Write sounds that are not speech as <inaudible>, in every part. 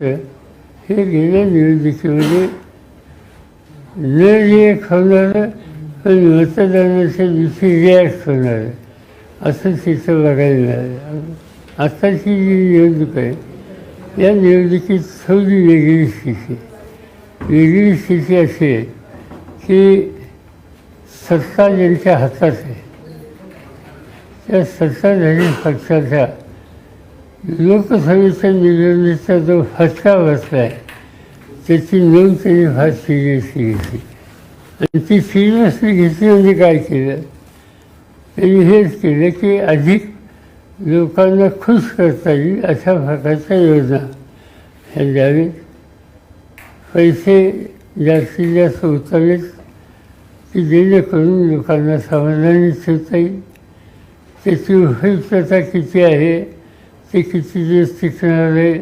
हे गेल्या निवडणुकीमध्ये न रिॲक्ट होणारं पण मतदानाच्या दिवशी रिॲक्ट होणार असं चित्र बघायला मिळालं आत्ताची जी निवडणूक आहे या निवडणुकीत थोडी वेगळी स्थिती वेगळी स्थिती अशी आहे की सत्ता ज्यांच्या हातात आहे त्या सत्ताधारी पक्षाच्या लोकसभेच्या निवडणुकीचा जो फटका बसला आहे त्याची नोंद त्यांनी फार सिरियसली घेतली आणि ती सिरियसली घेतली म्हणजे काय केलं? त्यांनी हेच केलं की अधिक लोकांना खुश करता येईल अशा प्रकारच्या योजना. ह्या द्यावेत पैसे जास्तीत जास्त उचललेत की जेणेकरून लोकांना समाधानी ठेवता येईल. त्याची उपयुक्तता किती आहे? ते किती दिवस टिकणार आहे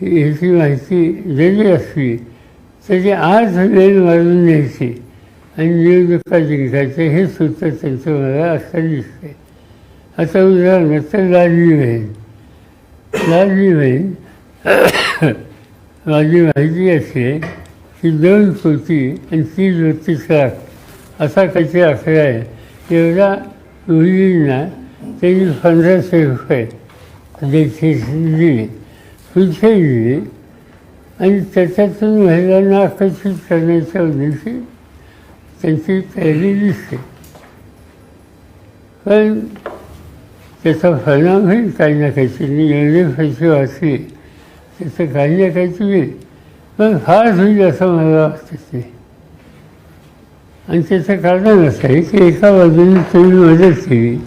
ह्याची माहिती दिली असली तरी आज वेळ मारून न्यायची आणि निवडणुका जिंकायचे हे सूत्र त्यांचं मला असं दिसतंय. आता उदाहरणार्थ लाडली बहीण. लाडली बहीण <coughs> माझी माहिती अशी आहे की दोन कोटी आणि तीन बत्तीस लाख असा काहीतरी आकडा आहे. एवढा मुलींना त्यांनी पंधराशे रुपये देखील दिली पुढचे दिली आणि त्याच्यातून महिलांना आकर्षित करण्याच्या उद्देशी त्यांची तयारी दिसते. पण त्याचा परिणाम होईल काही ना काहीतरी एवढे पैसे वाचले. त्याचं काही ना काहीतरी होईल. पण फार होईल असं मला वाटतं. ते आणि त्याचं कारण असं आहे की एका बाजूने तुम्ही मदत केली.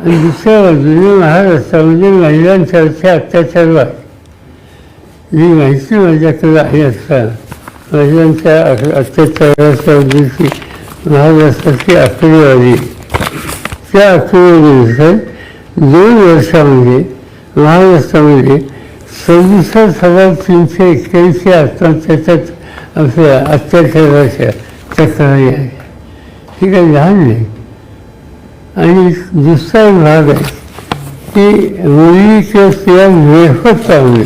आणि दुसऱ्या बाजूने महाराष्ट्रामध्ये महिलांसारखे अत्याचार वाढ ही माहिती माझ्याकडे आहे असता महिलांच्या अ- अत्याचाराच्या महाराष्ट्राची आकडेवारी त्या आकडेवारीनुसार दोन वर्षामध्ये महाराष्ट्रामध्ये सदुसष्ट हजार तीनशे एक्क्याऐंशी आत्महत्याच्यात आपल्या अत्याचाराच्या तक्रारी आहे ठीक आहे लहान नाही आणि दुसरा एक भाग आहे की मुलीच्या स्त्रिया निर्फत होणे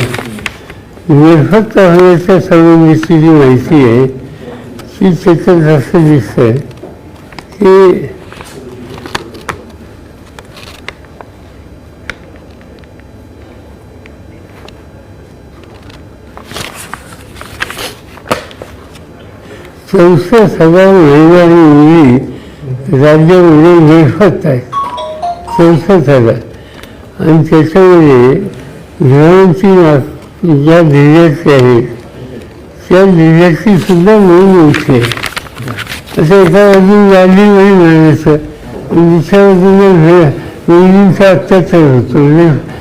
निर्फत होण्याच्या संबंधीची जी माहिती आहे ती त्याच्यात असं आहे की चौसष्ट हजार महिला आणि मुली राज्यामध्ये निर्फत आहेत चौसष्ट हजार आणि त्याच्यामध्ये घरांची ज्या जिल्ह्याची आहे. त्या जिल्ह्याची सुद्धा नोंद मोठी आहे. असं एका बाजूने लाडली नाही म्हणायचं दुसऱ्या बाजूला घ- मुलींचा अत्याचार होतो. निर्भत्ता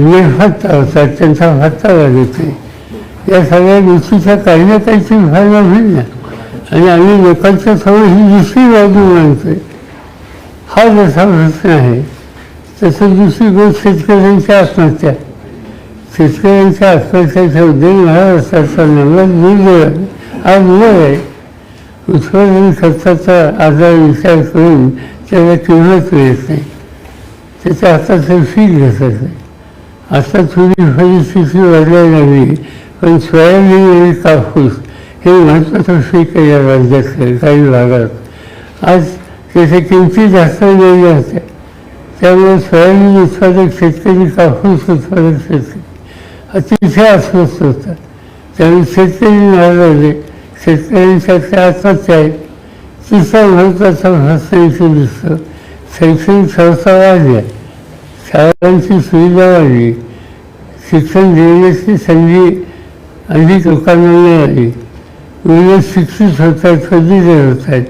निर्फत्ता होतात त्यांचा भत्ता लागत नाही या सगळ्या गोष्टीचा काही ना काहीतरी फायदा होईल ना आणि आम्ही लोकांच्या समोर ही दुसरी बाजू मानतोय. हा जसा प्रश्न आहे तसं दुसरी गोष्ट शेतकऱ्यांच्या आत्महत्या. शेतकऱ्यांच्या आत्महत्याचा उद्योग महाराष्ट्राचा नंबर दुर्दैव आज वर आहे. उत्पादन खर्चाचा आजार विचार करून त्याला किंमत मिळत नाही. त्याच्या हाताचं फी घसरत नाही. आता थोडी परिस्थिती वाढायला लागली पण सोयाबीन आणि कापूस हे महत्त्वाचं पीक राज्य या काही भागात आज त्याच्या किमती जास्त गेल्या होत्या त्यामुळे सोयाबीन उत्पादक शेतकरी कापूस उत्पादक शेतकरी अतिशय अस्वस्थ होतात. त्यामुळे शेतकरी नाराज शेतकऱ्यांच्या त्या आत्महत्या आहेत. तिसरा महत्त्वाचा प्रश्न इथे शैक्षणिक संस्था वाढल्या शाळांची सुविधा वाढली. शिक्षण देण्याची संधी अधिक लोकांना मिळाली. मुलं शिक्षित होत आहेत पदवीधर होत आहेत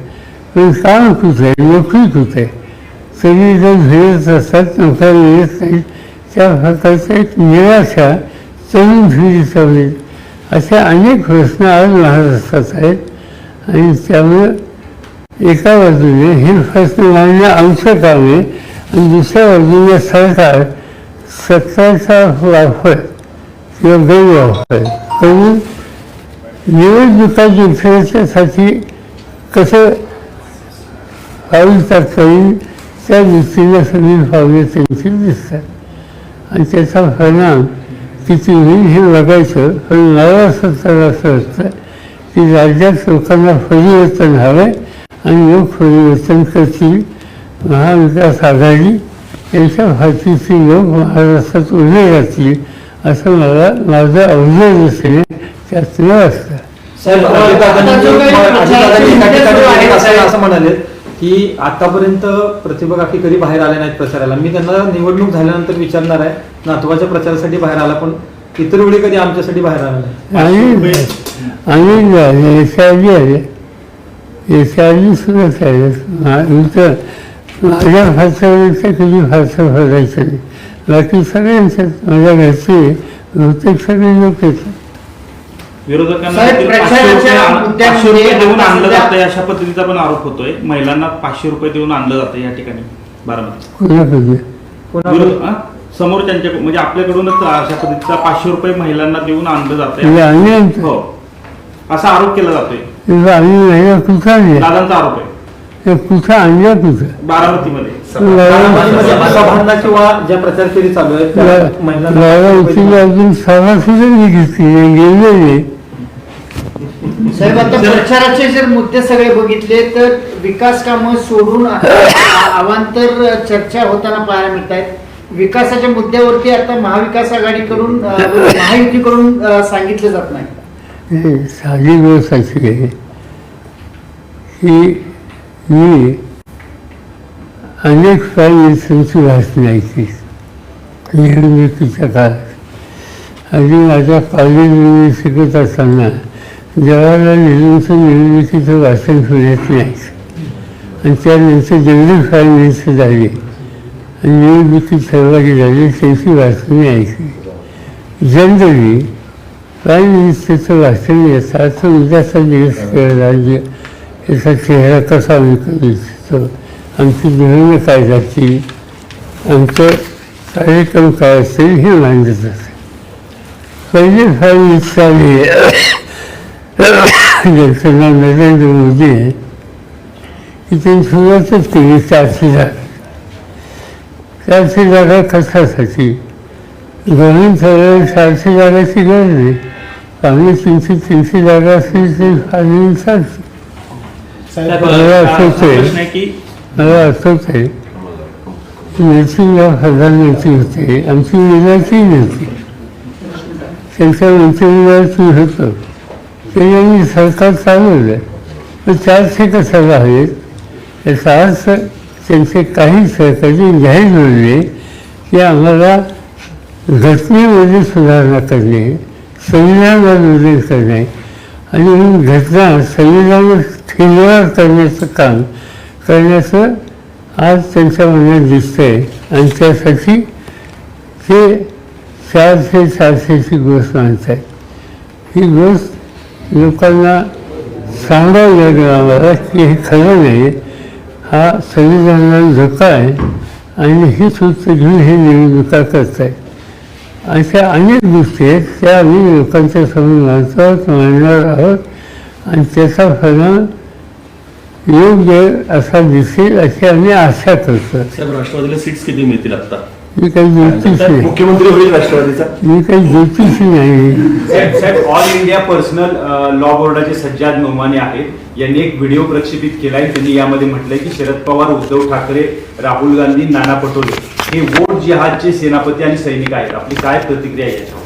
पण काम कुठे आहे? नोकरी कुठे आहे? सगळी जर फिरत असतात नोकऱ्या मिळत नाही त्या प्रकारचं एक निराशा तरुण पिढीचा असे अनेक प्रश्न आज महाराष्ट्रात आहेत. आणि त्यामुळं एका बाजूने हे प्रश्न मांडणं काम आहे आणि दुसऱ्या बाजूने सरकार सत्ताचा वापर किंवा गैरवापर करून निवडणुका जिंकण्याच्यासाठी कसं पाऊल टाकता येईल त्या दृष्टीने सगळी पावले त्यांची दिसतात. आणि त्याचा परिणाम किती होईल हे बघायचं. पण मला स्वतःला असं वाटतं की राज्यात लोकांना परिवर्तन हवं आणि लोक परिवर्तन करतील. महाविकास आघाडी यांच्या फाशीची लोक महाराष्ट्रात उभे राहतील असं मला माझं अवजड असणे त्यातलं असतं साहेब आता अजितदादांनी जो काही अजितदादांनी एका प्रचाराची ठिकाणी मुद्दे सुरू आहेत, बोलत असताना साहेब. असं म्हणाले की आतापर्यंत प्रतिभा काकी कधी बाहेर आल्या नाहीत प्रचाराला. मी त्यांना निवडणूक झाल्यानंतर विचारणार आहे नातवाच्या प्रचारासाठी बाहेर आला पण इतर वेळी कधी आमच्यासाठी बाहेर आला नाही. आणि आय बी आले एस आय बी सुद्धा चालेल इथं माझ्या फारसावरच्या कधी भरायचं नाही. बाकी सगळ्यांच्यात माझ्या घरचे बहुतेक सगळे लोक येतात विरोधकांना साहेब, देखील पाचशे प्रचाराच्या रुपये आण- मुद्द्यामध्ये पाचशे रुपये देऊन आता आणलं सध्या- जातंय अशा पद्धतीचा पण आरोप होतोय. महिलांना पाचशे रुपये देऊन आणलं जातं या ठिकाणी बारामती. कोणाकडे विरोध हा? समोरच्यांच्या म्हणजे आपल्याकडूनच अशा पद्धतीचा पाचशे रुपये महिलांना देऊन आणलं जातंय. हो असा आरोप केला जातोय. कुठं दादांचा आरोप आहे. त्या कुठं बारामतीमध्ये. सभांना किंवा ज्या प्रचार फेरी चालू आहे अजून सभा सुद्धा मी घेतली नाही. गेलेले साहेब आता प्रचाराचे जर मुद्दे सगळे बघितले तर विकास कामं सोडून अवांतर चर्चा होताना पाहायला मिळत आहेत विकासाच्या मुद्द्यावरती आता महाविकास आघाडीकडून अ, महायुतीकडून अ, सांगितलं जात नाही. साधी गोष्ट अशी की मी अनेक फायनान्सांची भाषणं ऐकली निर्मितीच्या काळात. आणि माझ्या कॉलेजमध्ये शिकत असताना जवाहरलाल नेहरूंचं निर्मितीचं वाचन सुरत नाही आणि त्यानंतर जेवढी फायनान्स झाली आणि निर्मिती सहभागी झाली त्यांची वाचणी यायची ऐकली जनरली प्राईम मिनिस्टरचं भाषण याचा अर्थ उद्याचा दिवस राज्य याचा चेहरा कसा विकत करू आमची धोरणं काय जातील आमचं कार्यक्रम काय असेल हे मांडत असेल पहिले आली ज्यांचं नाव नरेंद्र मोदी आहे की त्यांनी सुरुवातच केली चारशे जागा. चारशे जागा कशासाठी? गव्हर्नमेंट ठरवलं चारशे जागाची गरज नाही चांगली तीनशे तीनशे जागा असतील तरी फार नाही चालते मला हा- मला असंच आहे. की हजार प्रधानमंत्री होते. आमची विनाची नव्हती. त्यांच्या मंत्रिमंडळात मी होतो. ते यांनी सरकार चालवलं. पण चारशे कशाला हवेत याचा अर्थ त्यांचे काही सहकारी जाहीर म्हणले की आम्हाला घटनेमध्ये सुधारणा करणे संविधानात बदल करणे आणि म्हणून घटना संविधान ठेवणार करण्याचं काम करण्याचं आज त्यांच्या मनात दिसतंय. आणि त्यासाठी ते चारशे चारशेची गोष्ट मानतात ही गोष्ट लोकांना सांगावं लागेल आम्हाला की हे खरं नाही हा संविधानाला धोका आहे आणि ही सूत्र घेऊन हे निवडणुका आहे अशा अनेक गोष्टी आहेत त्या आम्ही लोकांच्या समोर मांडतो आहोत मांडणार आहोत. आणि त्याचा परिणाम योग्य असा दिसेल अशी आम्ही आशा करतो. साहेब राष्ट्रवादीला सीट्स किती मिळतील आता मी काही ज्योतिष मुख्यमंत्री होईल राष्ट्रवादीचा? मी काही ज्योतिषी नाही. साहेब साहेब ऑल इंडिया पर्सनल लॉ बोर्डाचे सज्जाद नोमाने आहेत. यांनी एक व्हिडिओ प्रक्षेपित केलाय. त्यांनी यामध्ये म्हटलंय की शरद पवार उद्धव ठाकरे राहुल गांधी नाना पटोले हे वोट जिहादचे सेनापती आणि सैनिक आहेत. आपली काय प्रतिक्रिया आहे याच्यावर?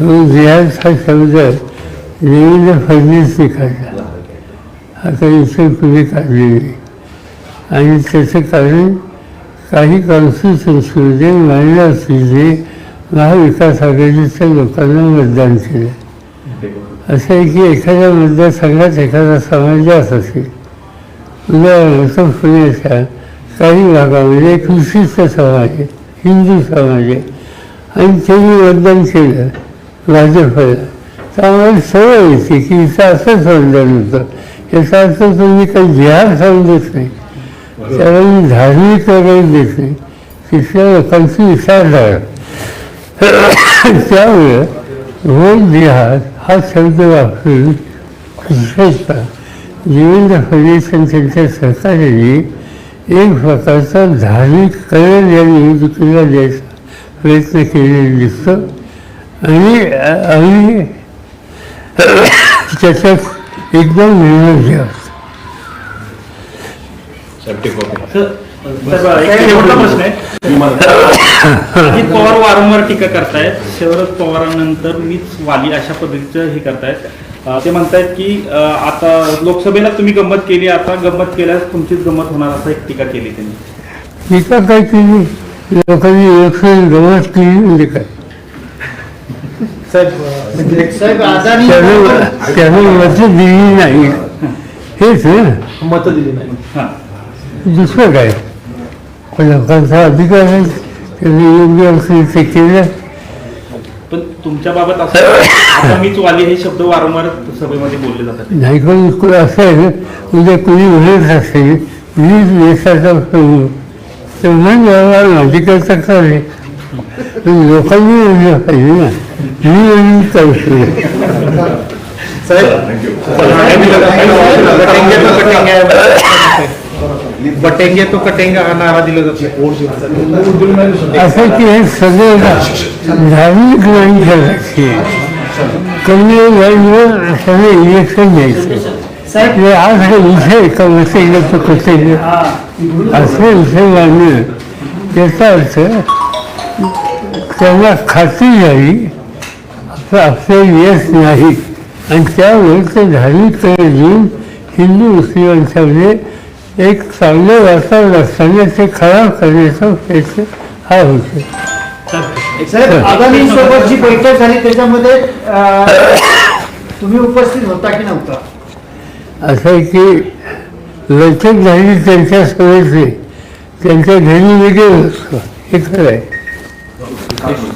हो जिहाद हा शब्द देवेंद्र फडणवीसने काढला आता काही काढलेली आणि त्याचं कारण काही कॉन्स्टिट्युन्सीमध्ये असलेले महाविकास आघाडीच्या लोकांना मतदान केलं. असं आहे की एखाद्या मतदारसंघात एखादा समाज जास्त असेल. उदाहरणार्थ पुण्याच्या काही भागामध्ये एक विशिष्ट समाज आहे हिंदू समाज आहे. आणि त्यांनी मतदान केलं भाजपला. तर आम्हाला सवय येते की इथं असंच मतदान होतं. याचा अर्थ तुम्ही काही जिहात सांगून देत नाही. त्यावेळी धार्मिक वगैरे देत नाही. तिथल्या लोकांची विचारधारा त्यामुळे रोज देहात हा शब्द वापरून विशेषतः देवेंद्र फडणवीस आणि त्यांच्या सरकारने एक प्रकारचा धार्मिक कलर या निवडणुकीला द्यायचा प्रयत्न केलेला दिसतो. आणि आम्ही त्याच्यात एकदम निर्णय शेवटचा प्रश्न आहे अजित पवार वारंवार टीका करतायत. शरद पवारांनंतर मीच वाली अशा पद्धतीचं हे करतायत. ते म्हणतायत की आता लोकसभेला तुम्ही गंमत केली आता गंमत केल्यास तुमचीच गंमत होणार असं एक टीका केली त्यांनी. टीका काय केली? लोकांनी इलेक्शन गवत केली म्हणजे काय? साहेब म्हणजे त्यानं त्यानं मत दिली नाही. हेच ना मतं दिली नाही हां दुसरं काय? पण लोकांचा अधिकार आहे. त्यांनी योग्य असेल ते केलं. पण तुमच्या बाबत असं आता मीच वाली हे शब्द वारंवार सभेमध्ये बोलले जातात. नाही पण को- असं आहे ना उद्या कोणी म्हणत असेल मीच देशाचा प्रमुख तर बाबा अधिकारचा काय आहे? पण लोकांनी म्हणलं पाहिजे ना मी म्हणून करू शकतो बटेंगे तो कटेंगे हा नारा दिला जातो असं की हे सगळं धार्मिक नाही करायचे कमी लाईनवर सगळे इलेक्शन द्यायचे साहेब हे आज हे विषय का बसायला कसं असे विषय मांडणं त्याचा अर्थ त्यांना खात्री झाली असं आपलं यश नाही. आणि त्यामुळे ते धार्मिक तयार घेऊन हिंदू मुस्लिमांच्यामध्ये एक चांगलं वातावरण असताना ते खराब करण्याचा प्रयत्न हा होतो. अदानी सोबत जी बैठक झाली त्याच्यामध्ये तुम्ही उपस्थित होता की नव्हता? असं आहे की लचक झाली त्यांच्या सवयचे त्यांच्या घरी वेगळे असतो हे खरं आहे. Sí.